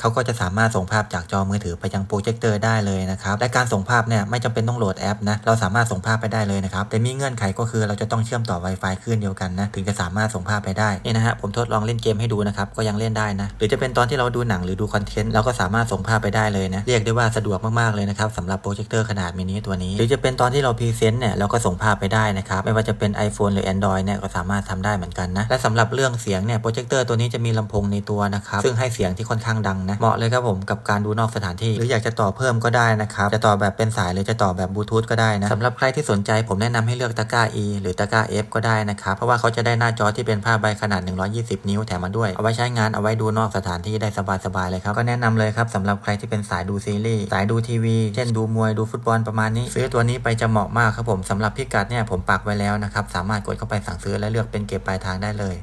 เขาก็จะสามารถส่งภาพจากจอมือถือไปยังโปรเจคเตอร์ได้เลยนะครับและการส่งภาพเนี่ยไม่จำเป็นต้องโหลดแอปนะเราสามารถส่งภาพไปได้เลยนะครับแต่มีเงื่อนไขก็คือเราจะต้องเชื่อมต่อ Wi-Fi คลื่นเดียวกันนะถึงจะสามารถส่งภาพไปได้นี่นะฮะผมทดลองเล่นเกมให้ดูนะครับก็ยังเล่นได้นะหรือจะเป็นตอนที่เราดูหนังหรือดูคอนเทนต์เราก็สามารถส่งภาพไปได้เลยนะเรียกได้ว่าสะดวกมากๆเลยนะครับสำหรับโปรเจคเตอร์ขนาดมินิตัวนี้ หรือจะเป็นตอนที่เราพรีเซนต์เนี่ยเราก็ส่งภาพไปได้นะครับไม่ว่าจะเป็น iPhone หรือ Android เนี่ยก็สามารถทำได้เหมือนกันนะและสำหรับเรื่องเสียงเนี่ยโปรเจคเตอร์ตัวนี้จะมีลำโพงในตัวนะครับซึ่งให้เสียงที่ค่อนข้างดังนะเหมาะเลยครับผมกับการดูนอกสถานที่ หรืออยากจะต่อเพิ่มก็ได้นะครับจะต่อแบบเป็นสายหรือจะต่อแบบบลูทูธก็ได้นะสำหรับใครที่สนใจผมแนะนำให้เลือกตะกร้า E หรือตะกร้า F ก็ได้นะครับเพราะว่าเขาจะได้หน้าจอที่เป็นผ้าใบขนาด 120 นิ้วแถมมาด้วยเอาไว้ใช้งานเอาไว้ดูนอกสถานที่ได้สบายๆเลยครับก็แนะนำเลยครับสำหรับใครที่เป็นสายดูซีรีส์สายดูทีวีเช่นดูมวยดูฟุตบอลประมาณนี้ ซื้อตัวนี้ไปจะเหมาะมากครับผมสำหรับพิกัดเนี่ยผมปักไว้แล้วนะครับสามารถกดเข้าไปสั่งซื้อและเลือกเป็นเก็บปลายทางได้เลย